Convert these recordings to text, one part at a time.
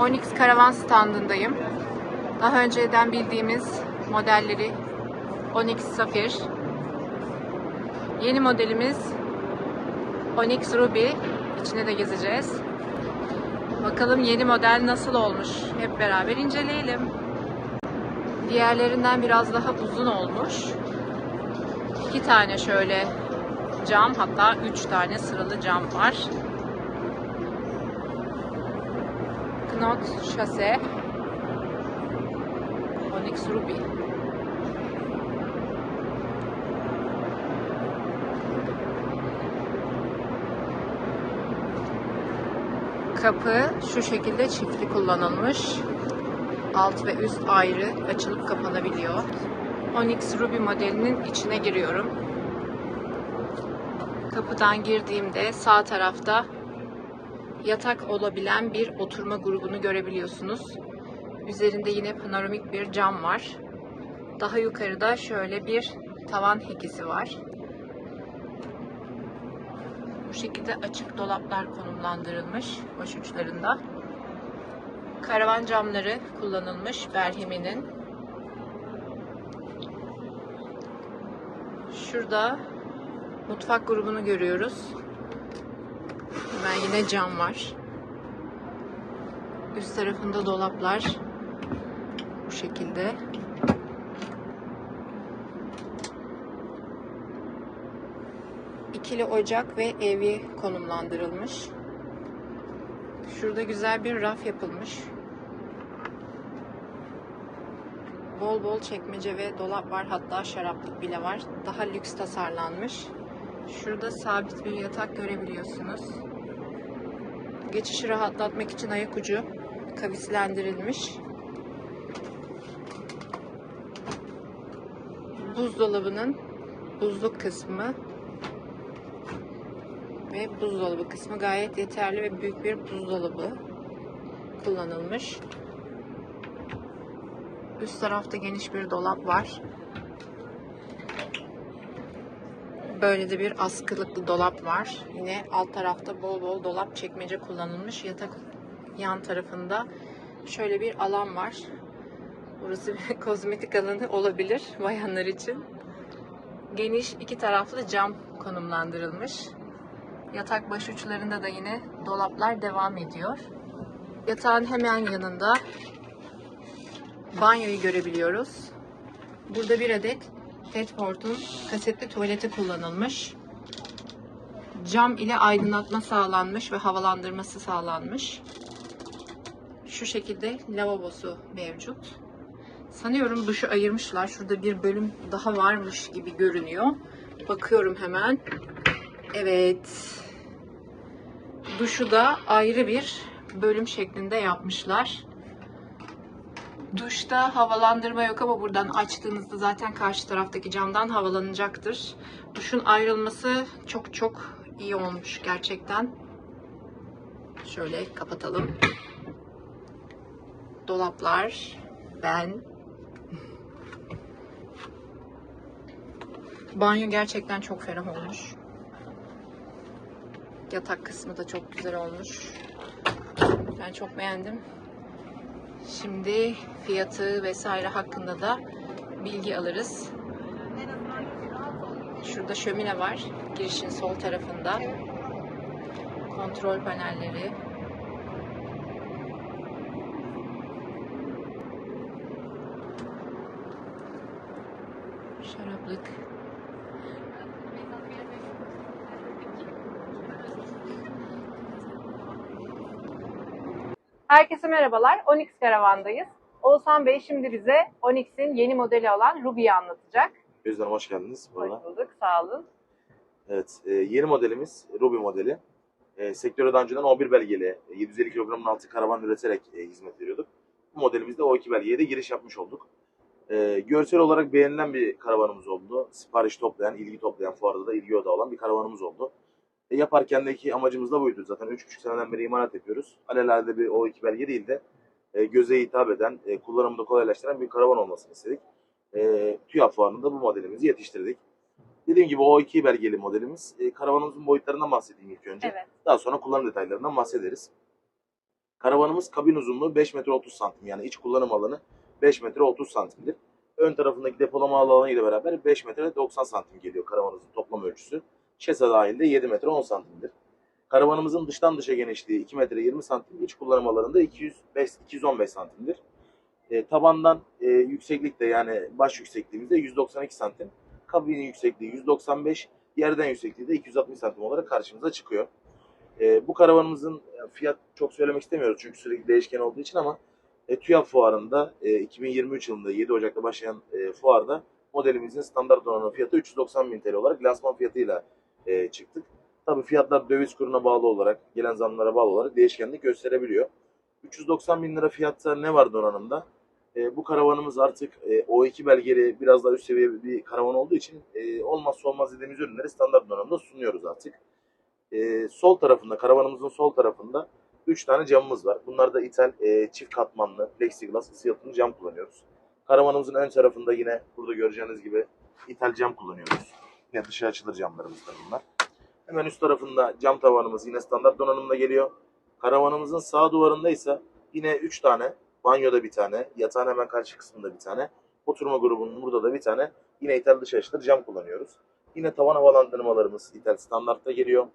Onyx karavan standındayım. Daha önceden bildiğimiz modelleri Onyx Safir. Yeni modelimiz Onyx Ruby. İçine de gezeceğiz. Bakalım yeni model nasıl olmuş? Hep beraber inceleyelim. Diğerlerinden biraz daha uzun olmuş. İki tane şöyle cam hatta üç tane sıralı cam var. Knot şase Onyx Ruby. Kapı şu şekilde çiftli kullanılmış. Alt ve üst ayrı açılıp kapanabiliyor. Onyx Ruby modelinin içine giriyorum. Kapıdan girdiğimde sağ tarafta yatak olabilen bir oturma grubunu görebiliyorsunuz. Üzerinde yine panoramik bir cam var. Daha yukarıda şöyle bir tavan hekisi var. Bu şekilde açık dolaplar konumlandırılmış baş uçlarında. Karavan camları kullanılmış Berhemi'nin. Şurada mutfak grubunu görüyoruz. Hemen yine cam var. Üst tarafında dolaplar bu şekilde. İkili ocak ve evi konumlandırılmış. Şurada güzel bir raf yapılmış. Bol bol çekmece ve dolap var. Hatta şaraplık bile var. Daha lüks tasarlanmış. Şurada sabit bir yatak görebiliyorsunuz. Geçişi rahatlatmak için ayak ucu kavislendirilmiş. Buzdolabının buzluk kısmı ve buzdolabı kısmı gayet yeterli ve büyük bir buzdolabı kullanılmış. Üst tarafta geniş bir dolap var. Böyle de bir askılıklı dolap var. Yine alt tarafta bol bol dolap çekmece kullanılmış. Yatak yan tarafında şöyle bir alan var. Burası bir kozmetik alanı olabilir bayanlar için. Geniş iki taraflı cam konumlandırılmış. Yatak baş uçlarında da yine dolaplar devam ediyor. Yatağın hemen yanında banyoyu görebiliyoruz. Burada bir adet Tedford'un kasetli tuvaleti kullanılmış. Cam ile aydınlatma sağlanmış ve havalandırması sağlanmış. Şu şekilde lavabosu mevcut. Sanıyorum duşu ayırmışlar. Şurada bir bölüm daha varmış gibi görünüyor. Bakıyorum hemen. Evet. Duşu da ayrı bir bölüm şeklinde yapmışlar. Duşta havalandırma yok ama buradan açtığınızda zaten karşı taraftaki camdan havalanacaktır. Duşun ayrılması çok çok iyi olmuş gerçekten. Şöyle kapatalım. Dolaplar, ben. Banyo gerçekten çok ferah olmuş. Yatak kısmı da çok güzel olmuş. Ben çok beğendim. Şimdi fiyatı vesaire hakkında da bilgi alırız. Şurada şömine var. Girişin sol tarafında. Kontrol panelleri. Şaraplık. Herkese merhabalar. Onyx Karavan'dayız. Oğuzhan Bey şimdi bize Onyx'in yeni modeli olan Ruby'yi anlatacak. Gözden hoş geldiniz. Hoş Burada. bulduk, sağ olun. Evet, e, yeni modelimiz Ruby modeli. E, sektöre daha önceden O1 belgeli e, 750 kilogramın altı karavan üreterek e, hizmet veriyorduk. Bu modelimizde O2 belgeye de giriş yapmış olduk. E, görsel olarak beğenilen bir karavanımız oldu. Sipariş toplayan, ilgi toplayan, fuarda da ilgi odağı olan bir karavanımız oldu. Yaparkendeki amacımız da buydu zaten. 3,5 seneden beri imalat yapıyoruz. Alelade bir O2 belge değil de e, göze hitap eden, e, kullanımını kolaylaştıran bir karavan olmasını istedik. E, TÜYAP fuarında bu modelimizi yetiştirdik. Dediğim gibi o iki belgeli modelimiz. E, karavanımızın boyutlarından bahsedeyim ilk önce. Evet. Daha sonra kullanım detaylarından bahsederiz. Karavanımız kabin uzunluğu 5 metre 30 santim. Yani iç kullanım alanı 5 metre 30 santimdir. Ön tarafındaki depolama alanı ile beraber 5 metre 90 santim geliyor karavanımızın toplam ölçüsü. Şese dahilinde 7 metre 10 santimdir. Karavanımızın dıştan dışa genişliği 2 metre 20 santim, iç kullanım alanında 205, 215 santimdir. E, tabandan e, yükseklik de yani baş yüksekliğimizde 192 santim. Kabinin yüksekliği 195, yerden yüksekliği de 260 santim olarak karşımıza çıkıyor. E, bu karavanımızın yani fiyat çok söylemek istemiyoruz çünkü sürekli değişken olduğu için ama e, TÜYAP fuarında e, 2023 yılında 7 Ocak'ta başlayan e, fuarda modelimizin standart donanım fiyatı 390 bin TL olarak lansman fiyatıyla e, çıktık. Tabii fiyatlar döviz kuruna bağlı olarak, gelen zamlara bağlı olarak değişkenlik gösterebiliyor. 390 bin lira fiyatta ne var donanımda? E, bu karavanımız artık e, O2 belgeli biraz daha üst seviye bir karavan olduğu için e, olmazsa olmaz dediğimiz ürünleri standart donanımda sunuyoruz artık. E, sol tarafında, karavanımızın sol tarafında 3 tane camımız var. Bunlar da ithal e, çift katmanlı plexiglass ısı yalıtımlı cam kullanıyoruz. Karavanımızın ön tarafında yine burada göreceğiniz gibi ithal cam kullanıyoruz. Yine dışa açılır camlarımızdır bunlar. Hemen üst tarafında cam tavanımız yine standart donanımda geliyor. Karavanımızın sağ duvarında ise yine 3 tane, banyoda bir tane, yatağın hemen karşı kısmında bir tane, oturma grubunun burada da bir tane yine ithal dışa açılır cam kullanıyoruz. Yine tavan havalandırmalarımız ithal standartta geliyor.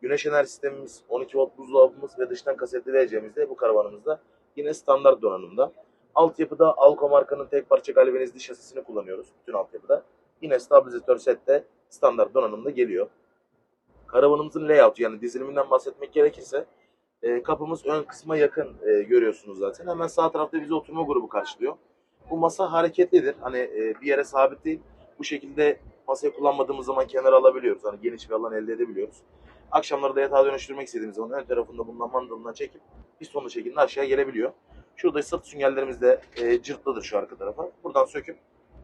Güneş enerji sistemimiz, 12 volt buzdolabımız ve dıştan kasetli vereceğimiz de bu karavanımızda yine standart donanımda. Altyapıda Alco markanın tek parça galvanizli şasisini kullanıyoruz bütün altyapıda. Yine stabilizatör sette standart donanımda geliyor. Karavanımızın layout yani diziliminden bahsetmek gerekirse e, kapımız ön kısma yakın e, görüyorsunuz zaten. Hemen sağ tarafta bizi oturma grubu karşılıyor. Bu masa hareketlidir. Hani e, bir yere sabit değil. Bu şekilde masayı kullanmadığımız zaman kenara alabiliyoruz. Hani geniş bir alan elde edebiliyoruz. Akşamları da yatağa dönüştürmek istediğimiz zaman ön tarafında bulunan mandalından çekip pistonlu şekilde aşağı gelebiliyor. Şurada sırt süngerlerimiz de e, cırtlıdır şu arka tarafa. Buradan söküp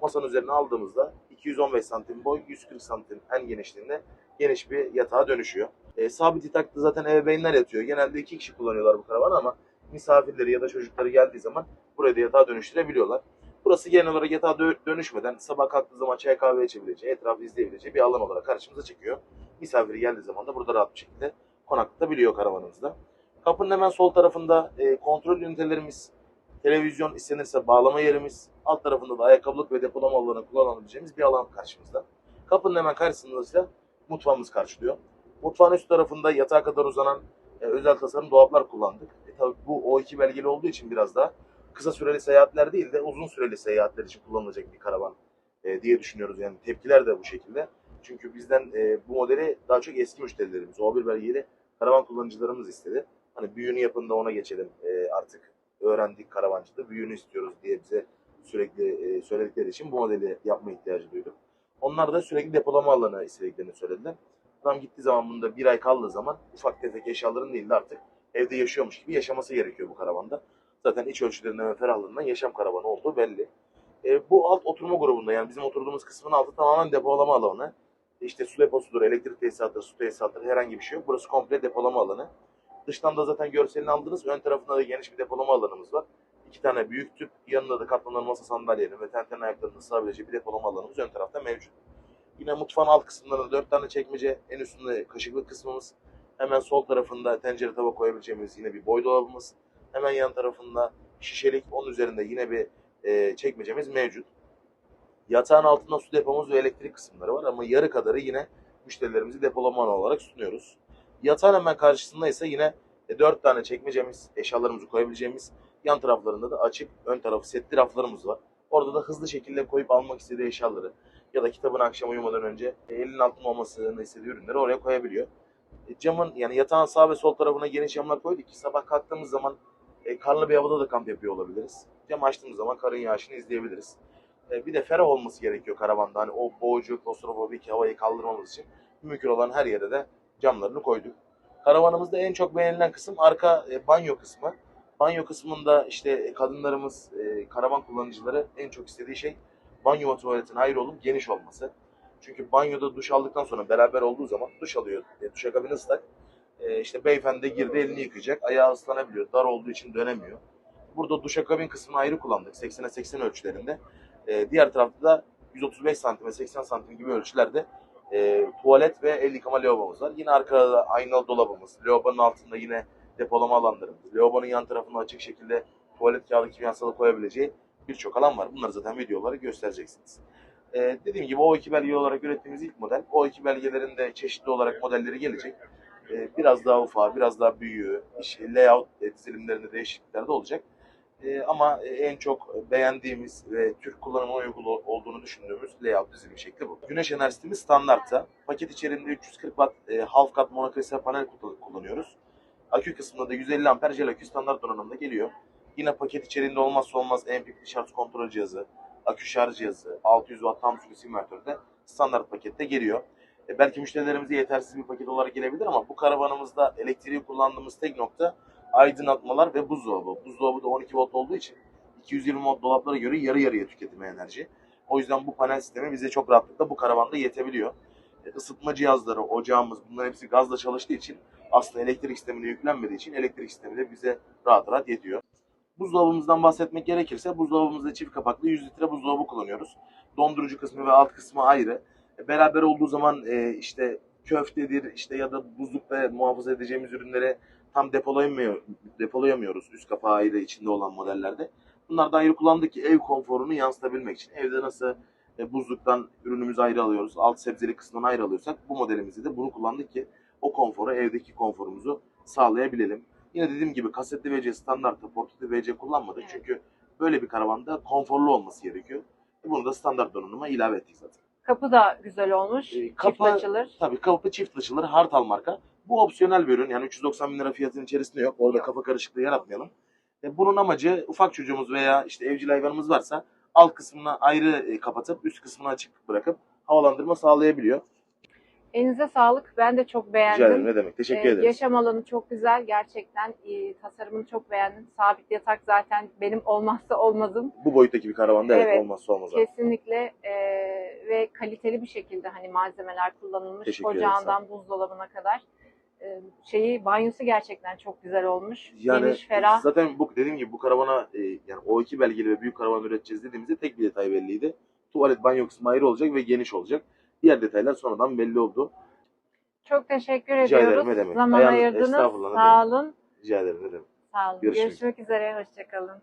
masanın üzerine aldığımızda 215 santim boy, 140 santim en genişliğinde geniş bir yatağa dönüşüyor. E, sabit yatakta zaten ebeveynler yatıyor. Genelde iki kişi kullanıyorlar bu karavanı ama misafirleri ya da çocukları geldiği zaman buraya da yatağa dönüştürebiliyorlar. Burası genel olarak yatağa dö- dönüşmeden sabah kalktığı zaman çay kahve içebileceği, etrafı izleyebileceği bir alan olarak karşımıza çıkıyor. Misafiri geldiği zaman da burada rahat bir şekilde konaklatabiliyor karavanımızda. Kapının hemen sol tarafında e, kontrol ünitelerimiz, televizyon istenirse bağlama yerimiz, alt tarafında da ayakkabılık ve depolama alanı kullanabileceğimiz bir alan karşımızda. Kapının hemen karşısında ise mutfağımız karşılıyor. Mutfağın üst tarafında yatağa kadar uzanan e, özel tasarım dolaplar kullandık. E, tabii bu O2 belgeli olduğu için biraz daha kısa süreli seyahatler değil de uzun süreli seyahatler için kullanılacak bir karavan e, diye düşünüyoruz. Yani tepkiler de bu şekilde. Çünkü bizden e, bu modeli daha çok eski müşterilerimiz, O1 belgeli karavan kullanıcılarımız istedi. Hani büyüğünü yapın da ona geçelim e, artık öğrendik karavancılığı, büyüğünü istiyoruz diye bize sürekli e, söyledikleri için bu modeli yapma ihtiyacı duyduk. Onlar da sürekli depolama alanı istediklerini söylediler. Adam gittiği zaman bunda bir ay kaldığı zaman ufak tefek eşyaların değil de artık evde yaşıyormuş gibi yaşaması gerekiyor bu karavanda. Zaten iç ölçülerinden ve ferahlığından yaşam karavanı olduğu belli. E, bu alt oturma grubunda yani bizim oturduğumuz kısmın altı tamamen depolama alanı. İşte su deposudur, elektrik tesisatları, su tesisatları herhangi bir şey yok. Burası komple depolama alanı. Dıştan da zaten görselini aldınız. Ön tarafında da geniş bir depolama alanımız var. İki tane büyük tüp, yanında da katlanır masa sandalyenin ve tenten ayaklarının sığabileceği bir depolama alanımız ön tarafta mevcut. Yine mutfağın alt kısımlarında dört tane çekmece, en üstünde kaşıklık kısmımız. Hemen sol tarafında tencere tava koyabileceğimiz yine bir boy dolabımız. Hemen yan tarafında şişelik, onun üzerinde yine bir e, çekmecemiz mevcut. Yatağın altında su depomuz ve elektrik kısımları var ama yarı kadarı yine müşterilerimizi depolama alanı olarak sunuyoruz. Yatağın hemen karşısında ise yine e, 4 tane çekmecemiz, eşyalarımızı koyabileceğimiz, yan taraflarında da açık, ön tarafı setli raflarımız var. Orada da hızlı şekilde koyup almak istediği eşyaları ya da kitabını akşam uyumadan önce e, elinin altında olmasını istediği ürünleri oraya koyabiliyor. E, camın yani yatağın sağ ve sol tarafına geniş camlar koyduk ki sabah kalktığımız zaman e, karlı bir havada da kamp yapıyor olabiliriz. Cam açtığımız zaman karın yağışını izleyebiliriz. E, bir de ferah olması gerekiyor karavanda. Hani o boğucu, klostrofobik havayı kaldırmamız için mümkün olan her yere de camlarını koyduk. Karavanımızda en çok beğenilen kısım arka e, banyo kısmı. Banyo kısmında işte e, kadınlarımız, e, karavan kullanıcıları en çok istediği şey banyo ve tuvaletin ayrı olup geniş olması. Çünkü banyoda duş aldıktan sonra beraber olduğu zaman duş alıyor. E, duşakabini ıslak. E, işte beyefendi girdi elini yıkayacak. Ayağı ıslanabiliyor. Dar olduğu için dönemiyor. Burada duşakabin kısmını ayrı kullandık. 80'e 80 ölçülerinde. E, diğer tarafta da 135 santim ve 80 santim gibi ölçülerde e, tuvalet ve el yıkama lavabomuz var. Yine arkada aynalı dolabımız. Lavabonun altında yine depolama alanlarımız, lavabonun yan tarafında açık şekilde tuvalet kağıdı kimyasalı koyabileceği birçok alan var. Bunları zaten videoları göstereceksiniz. Ee, dediğim gibi O2 belge olarak ürettiğimiz ilk model. O2 belgelerin de çeşitli olarak modelleri gelecek. Ee, biraz daha ufağı, biraz daha büyüğü, işte layout dizilimlerinde değişiklikler de olacak. Ee, ama en çok beğendiğimiz ve Türk kullanımına uygun olduğunu düşündüğümüz layout dizilim şekli bu. Güneş enerjisimiz standartta. Paket içerisinde 340 watt e, half kat monokristal panel kullan- kullanıyoruz. Akü kısmında da 150 amper jel akü standart donanımda geliyor. Yine paket içerisinde olmazsa olmaz MPPT şarj kontrol cihazı, akü şarj cihazı, 600 watt tam sürüsü invertörü de standart pakette geliyor. E, belki müşterilerimize yetersiz bir paket olarak gelebilir ama bu karavanımızda elektriği kullandığımız tek nokta aydınlatmalar ve buzdolabı. Buzdolabı da 12 volt olduğu için 220 volt dolaplara göre yarı yarıya tüketimi enerji. O yüzden bu panel sistemi bize çok rahatlıkla bu karavanda yetebiliyor. E, ısıtma cihazları, ocağımız bunların hepsi gazla çalıştığı için aslında elektrik sistemine yüklenmediği için elektrik sistemi de bize rahat rahat yetiyor. Buzdolabımızdan bahsetmek gerekirse buzdolabımızda çift kapaklı 100 litre buzdolabı kullanıyoruz. Dondurucu kısmı ve alt kısmı ayrı. E, Beraber olduğu zaman e, işte köftedir işte ya da buzlukta muhafaza edeceğimiz ürünleri tam depolayamıyor, depolayamıyoruz üst kapağı ayrı içinde olan modellerde. Bunlar da ayrı kullandık ki ev konforunu yansıtabilmek için. Evde nasıl e, buzluktan ürünümüzü ayrı alıyoruz, alt sebzeli kısmından ayrı alıyorsak bu modelimizde de bunu kullandık ki o konforu, evdeki konforumuzu sağlayabilelim. Yine dediğim gibi kasetli VC standartta portatif VC kullanmadık Evet. çünkü böyle bir karavanda konforlu olması gerekiyor. E, Bunu da standart donanıma ilave ettik zaten. Kapı da güzel olmuş. Ee, Çift kapı- açılır. Tabii kapı çift açılır Hartal marka. Bu opsiyonel bir ürün yani 390 bin lira fiyatının içerisinde yok. Orada kafa karışıklığı yaratmayalım. E, bunun amacı ufak çocuğumuz veya işte evcil hayvanımız varsa alt kısmını ayrı e, kapatıp üst kısmını açık bırakıp havalandırma sağlayabiliyor. Elinize sağlık. Ben de çok Rica ederim beğendim. ne demek. Teşekkür Ee, ederiz. Yaşam alanı çok güzel. Gerçekten e, tasarımını çok beğendim. Sabit yatak zaten benim olmazsa olmazım. Bu boyuttaki bir karavanda evet, Evet. olmazsa olmaz. Kesinlikle e, ve kaliteli bir şekilde hani malzemeler kullanılmış. Teşekkür ederim, Ocağından buzdolabına kadar. E, şeyi banyosu gerçekten çok güzel olmuş. Yani Geniş, ferah. zaten bu dediğim gibi bu karavana e, yani O2 belgeli ve büyük karavan üreteceğiz dediğimizde tek bir detay belliydi. Tuvalet banyo kısmı ayrı olacak ve geniş olacak. Diğer detaylar sonradan belli oldu. Çok teşekkür Rica ederim, ediyoruz. demek. Zaman Ayağınız- ayırdınız. Sağ olun. Rica ederim ne demek. Sağ olun. Görüşmek Görüşmek üzere. Hoşçakalın.